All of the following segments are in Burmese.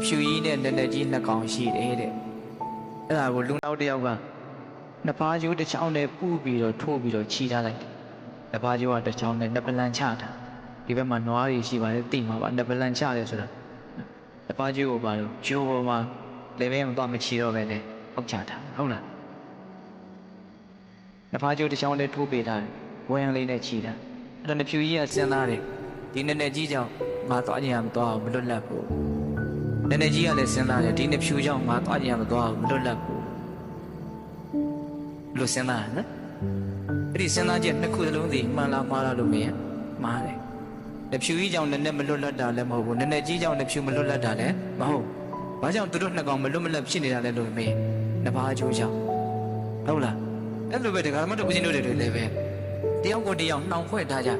နှစ်ဖြူကြီးနဲ့နက်နက်ကြီးနှစ်ကောင်ရှိတယ်တဲ့အဲ့ဒါကိုလူနောက်တစ်ယောက်ကနှစ်ပါးကျိုးတစ်ချောင်းနဲ့ပူပြီးတော့ထိုးပြီးတော့ခြိထားလိုက်တယ်နှစ်ပါးကျိုးကတစ်ချောင်းနဲ့နှစ်ပလန်ချတာဒီဘက်မှာနွားတွေရှိပါတယ်တိမှာပါနှစ်ပလန်ချတယ်ဆိုတာနှစ်ပါးကျိုးကိုပါတော့ကျိုးပေါ်မှာလေဘဲမတော့မချီတော့ပဲလေဟုတ်ချတာဟုတ်လားနှစ်ပါးကျိုးတစ်ချောင်းနဲ့ထိုးပေးထားတယ်ဝင်းလေးနဲ့ခြိတာအဲ့တော့နှစ်ဖြူကြီးကစဉ်းစားတယ်ဒီနက်နက်ကြီးကြောင့်ငါတော့ညံမတော့မလွတ်လပ်ဘူး နည်းနည်းကြီးကလည်းစဉ်းစားတယ်ဒီနှစ်ဖြူကြောင့်ငါသွားကြရမသွားဘူးမလွတ်လပ်ဘူးလို့စဉ်းစားတယ်နော်အဲ့ဒီစဉ်းစားချက်နှစ်ခုစလုံးစီမှန်လားမှားလားလို့မင်းမှားတယ်နှစ်ဖြူကြီးကြောင့်နည်းနည်းမလွတ်လပ်တာလည်းမဟုတ်ဘူးနည်းနည်းကြီးကြောင့်နှစ်ဖြူမလွတ်လပ်တာလည်းမဟုတ်ဘာကြောင့်သူတို့နှစ်ကောင်မလွတ်မလပ်ဖြစ်နေတာလဲလို့မင်းနှစ်ပါးအကျိုးကြောင့်ဟုတ်လားအဲ့လိုပဲဒီကမတို့ဦးဇင်းတို့တွေလည်းပဲတယောက်ကိုတယောက်နှောင်ဖွဲ့ထားကြ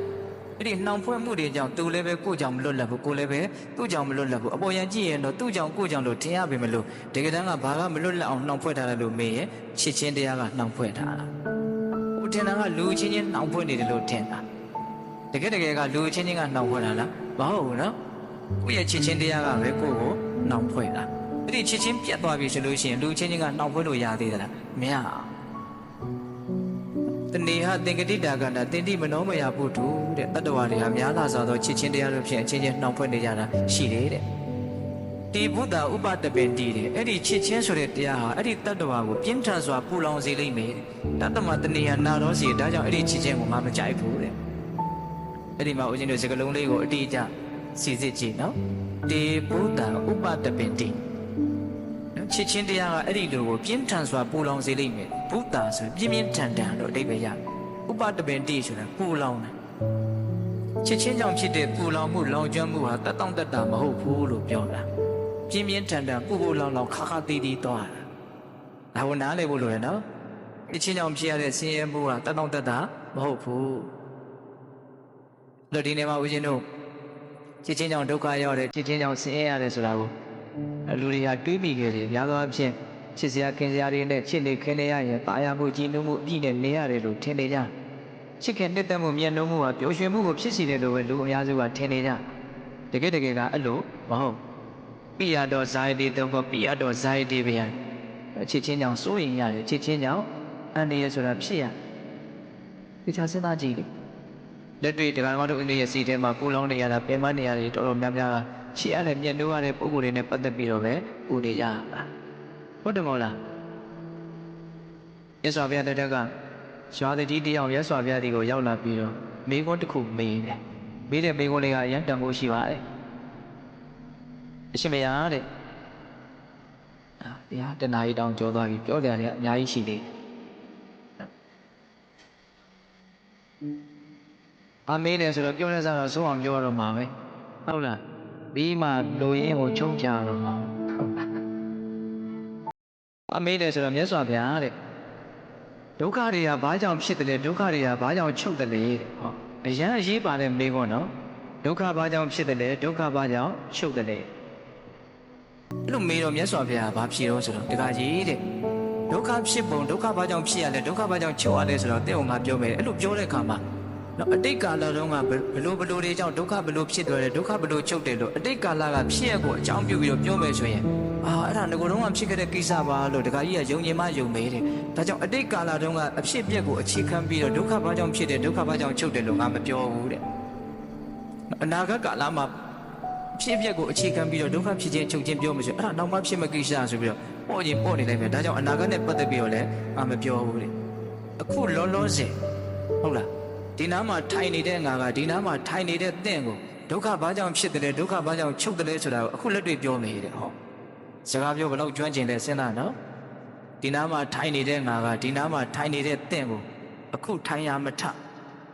အဲ့ဒီနှောင်ဖွဲ့မှုတွေကြောင့်သူလည်းပဲကိုယ့်ကြောင့်မလွတ်လပ်ဘူးကိုယ်လည်းပဲသူ့ကြောင့်မလွတ်လပ်ဘူးအပေါ်ရန်ကြည့်ရင်တော့သူ့ကြောင့်ကိုယ့်ကြောင့်လို့ထင်ရပေမလို့တကယ်တမ်းကဘာကမလွတ်လပ်အောင်နှောင်ဖွဲ့ထားတယ်လို့မေးရဲ့ချစ်ချင်းတရားကနှောင်ဖွဲ့ထားတာဟိုထင်တာကလူချင်းချင်းနှောင်ဖွဲ့နေတယ်လို့ထင်တာတကယ်တကယ်ကလူချင်းချင်းကနှောင်ဖွဲ့တာလားမဟုတ်ဘူးနော်ကိုယ့်ရဲ့ချစ်ချင်းတရားကပဲကိုယ့်ကိုနှောင်ဖွဲ့တာအဲ့ဒီချစ်ချင်းပြတ်သွားပြီဆိုလို့ရှိရင်လူချင်းချင်းကနှောင်ဖွဲ့လို့ရသေးသလားမရအောင် တဏီဟာသင်္ကတိတာကန္တာတင်တိမနောမယပုထုတဲ့တတ္တဝါတွေဟာများလာစွာသောချစ်ချင်းတရားတို့ဖြင့်အချင်းချင်းနှောင်ဖွဲ့နေကြတာရှိတယ်တဲ့ဒီဘုဒ္ဓဥပတပင်တီတဲ့အဲ့ဒီချစ်ချင်းဆိုတဲ့တရားဟာအဲ့ဒီတတ္တဝါကိုပြင်းထန်စွာပူလောင်စေလိမ့်မယ်တဲ့တတ္တမတဏီဟာနာရောစီဒါကြောင့်အဲ့ဒီချစ်ချင်းကိုငါမကြိုက်ဘူးတဲ့အဲ့ဒီမှာဦးဇင်းတို့စကလုံးလေးကိုအတိအကျစီစစ်ကြည့်နော်ဒီဘုဒ္ဓဥပတပင်တီနော် ချစ်ချင်းတရားကအဲ့ဒီလိုကိုပြင်းထန်စွာပူလောင်စေလိမ့်မယ်ဘုဒ္ဓဆိုပြင်းပြင်းထန်ထန်လို့အဓိပ္ပာယ်ရတယ်ဥပတပင်တိဆိုတာပူလောင်တယ်ချစ်ချင်းကြောင့်ဖြစ်တဲ့ပူလောင်မှုလောင်ကျွမ်းမှုဟာတတ်တောင့်တတ်တာမဟုတ်ဘူးလို့ပြောတာပြင်းပြင်းထန်ထန်ပူပူလောင်လောင်ခါခါတီးတီးသွားတာဒါဝနားလေဖို့လိုရနော်ချစ်ချင်းကြောင့်ဖြစ်ရတဲ့ဆင်းရဲမှုဟာတတ်တောင့်တတ်တာမဟုတ်ဘူးလို့ဒီနေ့မှာဦးဇင်းတို့ချစ်ချင်းကြောင့်ဒုက္ခရောက်တယ်ချစ်ချင်းကြောင့်ဆင်းရဲရတယ်ဆိုတာကိုအဲ လူတွေကတွေးမိခဲ့တယ်များသောအားဖြင့်ချစ်စရာခင်စရာတွေနဲ့ချစ်နေခင်နေရရင်တာယာမှုကြည်နုမှုအပြည့်နဲ့နေရတယ်လို့ထင်နေကြချစ်ခင်နှစ်သက်မှုမြတ်နိုးမှုဟာပျော်ရွှင်မှုကိုဖြစ်စေတယ်လို့ပဲလူအများစုကထင်နေကြတကယ်တကယ်ကအဲ့လိုမဟုတ်ပိယတော်ဇာယတိတုံးကပိယတော်ဇာယတိဗျာချစ်ချင်းကြောင့်စိုးရင်ရတယ်ချစ်ချင်းကြောင့်အန္တရာယ်ဆိုတာဖြစ်ရဒီချာစဉ်းစားကြည့်လေ လက်တွေ့တရားတော်တို့အင်းရဲ့စီထဲမှာပူလောင်နေရတာပင်မနေရတယ်တော်တော်များများချစ်ရတဲ့မြတ်နိုးရတဲ့ပုံကိုယ်တွေနဲ့ပတ်သက်ပြီးတော့ပဲပူနေကြတာဟုတ်တယ်မဟုတ်လားရသော်ဘုရားတတက်ကရွာတကြီးတယောက်ရသော်ဘုရားဒီကိုရောက်လာပြီးတော့မိကုန်းတစ်ခုမေးတယ်မေးတဲ့မိကုန်းလေးကအရန်တန်ဖိုးရှိပါတယ်အရှင်မယားတဲ့အာတရားတနာရီတောင်ကြောသွားပြီပြောကြတယ်အများကြီးရှိသေးတယ် အမေးတယ်ဆိုတော့ပြောနေစားတော့စိုးအောင်ပြောရတော့မှာပဲဟုတ်လားပြီးမှလူရင်းကိုချုံချတော့မှာအမေးတယ်ဆိုတော့မြတ်စွာဘုရားတဲ့ဒုက္ခတွေကဘာကြောင့်ဖြစ်တယ်လဲဒုက္ခတွေကဘာကြောင့်ချုပ်တယ်လဲတဲ့ဟောအရန်အရေးပါတဲ့မေးခွန်းနော်ဒုက္ခဘာကြောင့်ဖြစ်တယ်လဲဒုက္ခဘာကြောင့်ချုပ်တယ်လဲအဲ့လိုမေးတော့မြတ်စွာဘုရားဘာဖြေတော့ဆိုတော့တခါကြီးတဲ့ဒုက္ခဖြစ်ပုံဒုက္ခဘာကြောင့်ဖြစ်ရလဲဒုက္ခဘာကြောင့်ချုပ်ရလဲဆိုတော့တဲ့အောင်ငါပြောမယ်အဲ့လိုပြောတဲ့အခါမှာ နော်အတိတ်ကာလတုန်းကဘလို့ဘလို့တွေကြောင့်ဒုက္ခဘလို့ဖြစ်သွားတယ်ဒုက္ခဘလို့ချုပ်တယ်လို့အတိတ်ကာလကဖြစ်ရကိုအကြောင်းပြုပြီးတော့ပြောမယ်ဆိုရင်အာအဲ့ဒါငကိုယ်တော့ဖြစ်ခဲ့တဲ့ကိစ္စပါလို့တခါကြီးကယုံကြည်မှယုံမေးတယ်ဒါကြောင့်အတိတ်ကာလတုန်းကအဖြစ်ပြက်ကိုအခြေခံပြီးတော့ဒုက္ခဘာကြောင့်ဖြစ်တယ်ဒုက္ခဘာကြောင့်ချုပ်တယ်လို့ငါမပြောဘူးတဲ့အနာဂတ်ကာလမှာဖြစ်ပြက်ကိုအခြေခံပြီးတော့ဒုက္ခဖြစ်ခြင်းချုပ်ခြင်းပြောမှဆိုအဲ့ဒါနောက်မှဖြစ်မဲ့ကိစ္စဆိုပြီးတော့ပေါ့ချင်းပေါ့နေလိုက်မယ်ဒါကြောင့်အနာဂတ်နဲ့ပတ်သက်ပြီးတော့လည်းငါမပြောဘူးတဲ့အခုလောလောဆယ်ဟုတ်လား ဒီနားမှာထိုင်နေတဲ့ငါကဒီနားမှာထိုင်နေတဲ့တင့်ကိုဒုက္ခဘာကြောင့်ဖြစ်တယ်လဲဒုက္ခဘာကြောင့်ချုပ်တယ်လဲဆိုတာကိုအခုလက်တွေ့ပြောနေတယ်ဟောစကားပြောဘယ်လောက်ကျွမ်းကျင်လဲစဉ်းစားနော်ဒီနားမှာထိုင်နေတဲ့ငါကဒီနားမှာထိုင်နေတဲ့တင့်ကိုအခုထိုင်ရမထ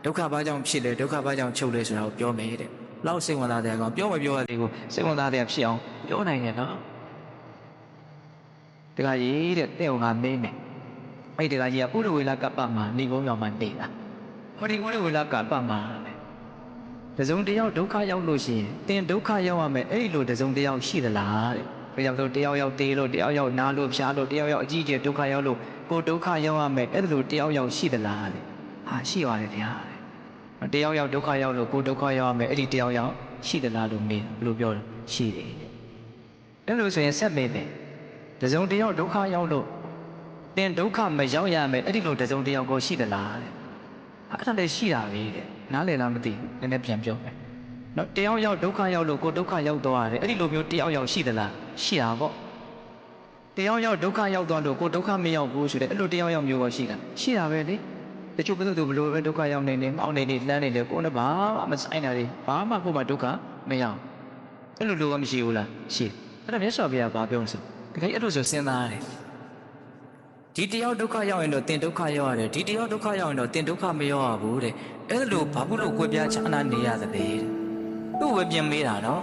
ဒုက္ခဘာကြောင့်ဖြစ်လဲဒုက္ခဘာကြောင့်ချုပ်လဲဆိုတာကိုပြောမယ်တဲ့လောက်စိတ်ဝင်စားတဲ့ကောင်ပြောမပြောရသေးဘူးစိတ်ဝင်စားတဲ့ဖြစ်အောင်ပြောနိုင်တယ်နော်တခါကြီးတဲ့တင့်ကိုငါမေးမယ်အဲ့ဒီတခါကြီးကပုရဝေလကပ္ပမှာဏိကုံးရောင်မှာနေတာ ဟောဒီကိုယ်ဝေလာကပတ်မှာလေတစုံတစ်ယောက်ဒုက္ခရောက်လို့ရှိရင်တင်ဒုက္ခရောက်ရမယ်အဲ့ဒီလိုတစုံတစ်ယောက်ရှိသလားတဲ့ဘယ်ကြောင့်လို့တယောက်ယောက်တေးလို့တယောက်ယောက်နားလို့ဖျားလို့တယောက်ယောက်အကြီးကျယ်ဒုက္ခရောက်လို့ကိုယ်ဒုက္ခရောက်ရမယ်အဲ့ဒီလိုတယောက်ယောက်ရှိသလားတဲ့ဟာရှိပါတယ်ဗျာတဲ့တယောက်ယောက်ဒုက္ခရောက်လို့ကိုယ်ဒုက္ခရောက်ရမယ်အဲ့ဒီတယောက်ယောက်ရှိသလားလို့မေးဘယ်လိုပြောလဲရှိတယ်တဲ့အဲ့လိုဆိုရင်ဆက်မေးတယ်တစုံတစ်ယောက်ဒုက္ခရောက်လို့တင်ဒုက္ခမရောက်ရမယ်အဲ့ဒီလိုတစုံတစ်ယောက်ကိုရှိသလားတဲ့ အဲ့ဒါလည်းရှိတာပဲတဲ့နားလည်လားမသိဘူးနည်းနည်းပြန်ပြောမယ်နော်တယောက်ယောက်ဒုက္ခရောက်လို့ကိုဒုက္ခရောက်သွားတယ်အဲ့ဒီလိုမျိုးတယောက်ယောက်ရှိသလားရှိတာပေါ့တယောက်ယောက်ဒုက္ခရောက်သွားလို့ကိုဒုက္ခမရောက်ဘူးဆိုတဲ့အဲ့လိုတယောက်ယောက်မျိုးကိုရှိတာရှိတာပဲလေတချို့ဘယ်သူဘလို့ပဲဒုက္ခရောက်နေနေမောင်းနေနေလှမ်းနေတယ်ကိုယ်နဲ့ဘာမှမဆိုင်တာတွေဘာမှကိုယ်မှဒုက္ခမရောက်အဲ့လိုလိုကမရှိဘူးလားရှိအဲ့ဒါမြတ်စွာဘုရားဘာပြောလဲဆိုတကယ်အဲ့လိုဆိုစဉ်းစားရတယ် ဒီတယောက်ဒုက္ခရောက်ရင်တော့တင်ဒုက္ခရောက်ရတယ်ဒီတယောက်ဒုက္ခရောက်ရင်တော့တင်ဒုက္ခမရောက်ရဘူးတဲ့အဲ့လိုဘာဘူးလို့ကိုယ်ပြချမ်းသာနေရသလဲတဲ့သူ့ဝေပြင်မေးတာနော်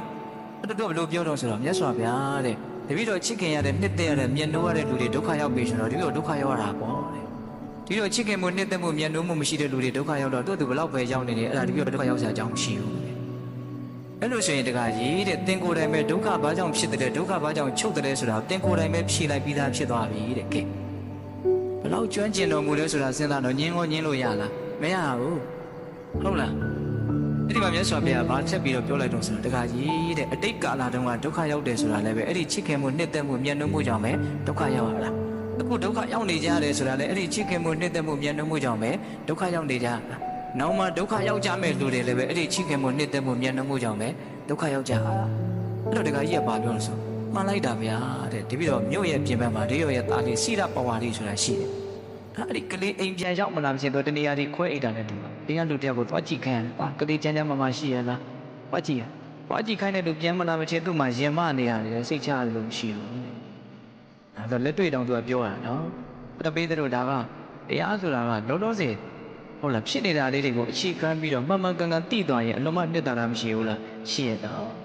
အဲ့တော့ဘယ်လိုပြောတော့ဆိုတော့မြတ်စွာဘုရားတဲ့တပည့်တော်ချစ်ခင်ရတဲ့နှစ်သက်ရတဲ့မျက်နှိုးရတဲ့လူတွေဒုက္ခရောက်ပြီဆိုတော့ဒီလိုဒုက္ခရောက်ရတာပေါ့တဲ့ဒီလိုချစ်ခင်မှုနှစ်သက်မှုမျက်နှိုးမှုမရှိတဲ့လူတွေဒုက္ခရောက်တော့သူ့သူဘယ်လောက်ပဲရောက်နေတယ်အဲ့ဒါတပည့်တော်ဒုက္ခရောက်စရာအကြောင်းမရှိဘူးတဲ့အဲ့လိုဆိုရင်တခါရေးတဲ့တင်ကိုယ်တိုင်ပဲဒုက္ခဘာကြောင့်ဖြစ်တယ်ဒုက္ခဘာကြောင့်ချုပ်တယ်ဆိုတာတင်ကိုယ်တိုင်ပဲဖြေလိုက်ပြီးသားဖြစ်သွားပြီတဲ့ကဲ ဘယ်လောက်ကျွမ်းကျင်တော်မူလဲဆိုတာစဉ်းစားတော့ညင်းကိုညင်းလို့ရလားမရဘူးဟုတ်လားအဲ့ဒီမှာမြတ်စွာဘုရားဗာချက်ပြီးတော့ပြောလိုက်တော့ဆိုတော့တခါကြီးတဲ့အတိတ်ကာလတုန်းကဒုက္ခရောက်တယ်ဆိုတာလည်းပဲအဲ့ဒီချစ်ခင်မှုနှစ်သက်မှုမျက်နှာမှုကြောင့်ပဲဒုက္ခရောက်ရတာအခုဒုက္ခရောက်နေကြရတယ်ဆိုတာလည်းအဲ့ဒီချစ်ခင်မှုနှစ်သက်မှုမျက်နှာမှုကြောင့်ပဲဒုက္ခရောက်နေကြတာနောက်မှဒုက္ခရောက်ကြမဲ့လူတွေလည်းပဲအဲ့ဒီချစ်ခင်မှုနှစ်သက်မှုမျက်နှာမှုကြောင့်ပဲဒုက္ခရောက်ကြတာအဲ့တော့တခါကြီးကဘာပြောလို့ဆို မှန်လိုက်တာဗျာတဲ့ဒီပြီးတော့မြို့ရဲ့ပြင်ပမှာဒီရောရဲ့သားလေးစိရပဝါလေးဆိုတာရှိတယ်အဲ့ဒီကလေးအိမ်ပြန်ရောက်မလာမချင်းတော့တနေရာဒီခွဲအိတ်တာနဲ့တူပါ။တင်းကလူတယောက်ကိုသွားကြည့်ခိုင်းတယ်။ကလေးချမ်းချမ်းမမရှိရလား။သွားကြည့်ရ။သွားကြည့်ခိုင်းတဲ့လူပြန်မလာမချင်းသူ့မှာရင်မနေရတယ်စိတ်ချရတယ်လို့မရှိဘူး။အဲ့တော့လက်တွေ့တောင်သူကပြောတာနော်။တပေးတဲ့တို့ဒါကတရားဆိုတာကလောလောဆယ်ဟုတ်လားဖြစ်နေတာလေးတွေကိုအခြေခံပြီးတော့မှန်မှန်ကန်ကန်သိသွားရင်အလုံးမနှစ်တာတာမရှိဘူးလား။ရှိရတော့။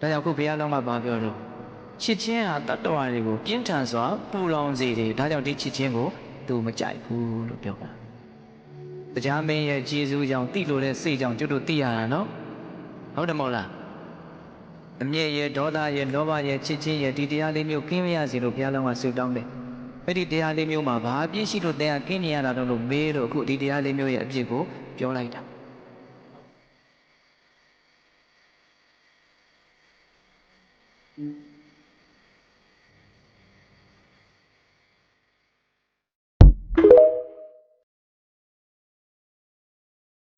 ဒါကြောင့်ခုဘုရားလုံးကဘာပြောလို့ချစ်ချင်းဟာတတ္တဝါတွေကိုပြင်းထန်စွာပူလောင်စေတယ်ဒါကြောင့်ဒီချစ်ချင်းကိုသူမကြိုက်ဘူးလို့ပြောတာတရားမင်းရဲ့ကျေးဇူးကြောင့်တိလို့တဲ့စိတ်ကြောင့်ကျွတ်တို့သိရတာနော်ဟုတ်တယ်မဟုတ်လားအမျက်ရဲ့ဒေါသရဲ့လောဘရဲ့ချစ်ချင်းရဲ့ဒီတရားလေးမျိုးကင်းမရစေလို့ဘုရားလုံးကဆုတောင်းတယ်အဲ့ဒီတရားလေးမျိုးမှာဘာအပြည့်ရှိလို့တဲ့ကင်းနေရတာတော့လို့မေးတော့အခုဒီတရားလေးမျိုးရဲ့အပြည့်ကိုပြောလိုက်တာ Mm-hmm.